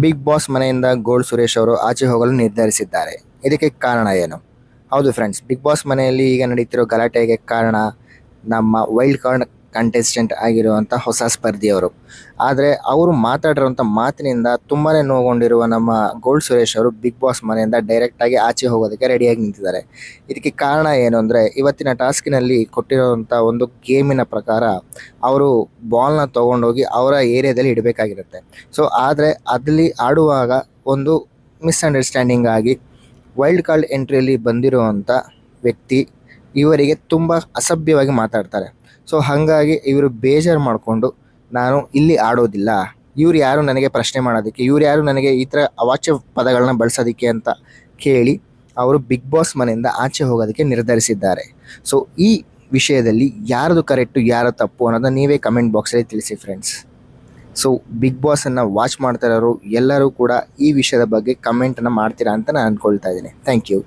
Big boss ಮನೆಯಿಂದ gold Suresh ಅವರು ಆಚೆ ಹೋಗಲು ನಿರ್ಧರಿಸಿದ್ದಾರೆ ಇದಕ್ಕೆ ಕಾರಣ ಏನು ಹೌದು ಫ್ರೆಂಡ್ಸ್ ಬಿಗ್ ಬಾಸ್ ಮನೆಯಲ್ಲಿ ಈಗ ನಡೀತಿರೋ ಗಲಾಟೆಗೆ ಕಾರಣ ನಮ್ಮ ವೈಲ್ಡ್ ಕಾರ್ಡ್ ಕಂಟೆಸ್ಟೆಂಟ್ ಆಗಿರುವಂಥ ಹೊಸ ಸ್ಪರ್ಧಿಯವರು. ಆದರೆ ಅವರು ಮಾತಾಡಿರುವಂಥ ಮಾತಿನಿಂದ ತುಂಬಾ ನೋವುಗೊಂಡಿರುವ ನಮ್ಮ ಗೋಲ್ಡ್ ಸುರೇಶ್ ಅವರು ಬಿಗ್ ಬಾಸ್ ಮನೆಯಿಂದ ಡೈರೆಕ್ಟಾಗಿ ಆಚೆ ಹೋಗೋದಕ್ಕೆ ರೆಡಿಯಾಗಿ ನಿಂತಿದ್ದಾರೆ. ಇದಕ್ಕೆ ಕಾರಣ ಏನು ಅಂದರೆ ಇವತ್ತಿನ ಟಾಸ್ಕಿನಲ್ಲಿ ಕೊಟ್ಟಿರುವಂಥ ಒಂದು ಗೇಮಿನ ಪ್ರಕಾರ ಅವರು ಬಾಲ್ನ ತೊಗೊಂಡೋಗಿ ಅವರ ಏರಿಯಾದಲ್ಲಿ ಇಡಬೇಕಾಗಿರುತ್ತೆ. ಸೊ ಆದರೆ ಅದಲ್ಲಿ ಆಡುವಾಗ ಒಂದು ಮಿಸ್ಅಂಡರ್ಸ್ಟ್ಯಾಂಡಿಂಗ್ ಆಗಿ ವೈಲ್ಡ್ ಕಾರ್ಡ್ ಎಂಟ್ರಿಯಲ್ಲಿ ಬಂದಿರುವಂಥ ವ್ಯಕ್ತಿ ಇವರಿಗೆ ತುಂಬ ಅಸಭ್ಯವಾಗಿ ಮಾತಾಡ್ತಾರೆ. ಸೊ ಹಾಗಾಗಿ ಇವರು ಬೇಜಾರು ಮಾಡಿಕೊಂಡು, ನಾನು ಇಲ್ಲಿ ಆಡೋದಿಲ್ಲ. ಇವ್ರು ಯಾರು ನನಗೆ ಪ್ರಶ್ನೆ ಮಾಡೋದಕ್ಕೆ? ಇವ್ರು ಯಾರು ನನಗೆ ಈ ಥರ ಅವಾಚ್ಯ ಪದಗಳನ್ನ ಬಳಸೋದಕ್ಕೆ ಅಂತ ಕೇಳಿ, ಅವರು ಬಿಗ್ ಬಾಸ್ ಮನೆಯಿಂದ ಆಚೆ ಹೋಗೋದಕ್ಕೆ ನಿರ್ಧರಿಸಿದ್ದಾರೆ. ಸೊ ಈ ವಿಷಯದಲ್ಲಿ ಯಾರದು ಕರೆಕ್ಟು, ಯಾರು ತಪ್ಪು ಅನ್ನೋದನ್ನ ನೀವೇ ಕಮೆಂಟ್ ಬಾಕ್ಸಲ್ಲಿ ತಿಳಿಸಿ ಫ್ರೆಂಡ್ಸ್ ಸೊ ಬಿಗ್ ಬಾಸನ್ನು ವಾಚ್ ಮಾಡ್ತಾ ಇರೋರು ಎಲ್ಲರೂ ಕೂಡ ಈ ವಿಷಯದ ಬಗ್ಗೆ ಕಮೆಂಟನ್ನು ಮಾಡ್ತೀರಾ ಅಂತ ನಾನು ಅಂದ್ಕೊಳ್ತಾ ಇದ್ದೀನಿ. Thank you